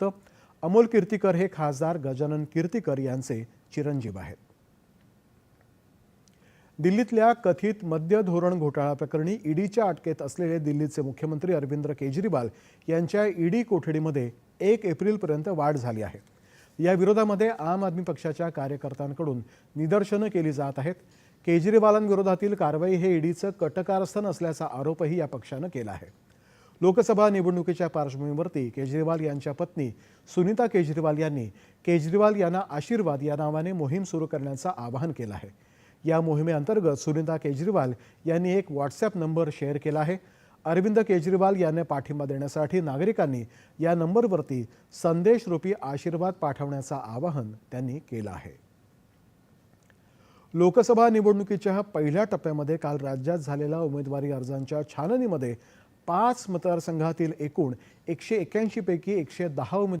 तर अमोल कीर्तीकर हे खासदार गजानन कीर्तीकर यांचे चिरंजीव आहेत. दिल्लीतल्या कथित मद्य धोरण घोटाळा प्रकरणी ईडीच्या अटकेत असलेले दिल्लीचे मुख्यमंत्री अरविंद केजरीवाल यांच्या ईडी कोठडीमध्ये एक एप्रिलपर्यंत वाढ झाली आहे. या विरोधामध्ये आम आदमी पक्षाच्या कार्यकर्त्यांकडून निदर्शनं केली जात आहेत. केजरीवालांविरोधातील कारवाई हे ईडीचं कटकारस्थान असल्याचा आरोपही या पक्षानं केला आहे. लोकसभा निवडणुकीच्या पार्श्वभूमीवरती केजरीवाल यांच्या पत्नी सुनीता केजरीवाल यांनी केजरीवाल यांना आशीर्वाद या नावाने मोहीम सुरू करण्याचं आवाहन केलं आहे. या मोहिमेअंतर्गत सुनीता केजरीवाल यांनी एक व्हॉट्सॲप नंबर शेअर केला आहे. अरविंद केजरीवाल यांना पाठिंबा देण्यासाठी नागरिकांनी या नंबरवरती संदेशरूपी आशीर्वाद पाठवण्याचं आवाहन त्यांनी केलं आहे. लोकसभा निवडणुकीच्या पहिल्या टप्प्यामध्ये काल राज्यात झालेल्या उमेदवारी अर्जांच्या छाननीमध्ये पाच मतदारसंघातील एकूण एकशे एक्याऐंशी पैकी एकशे दहा उमेद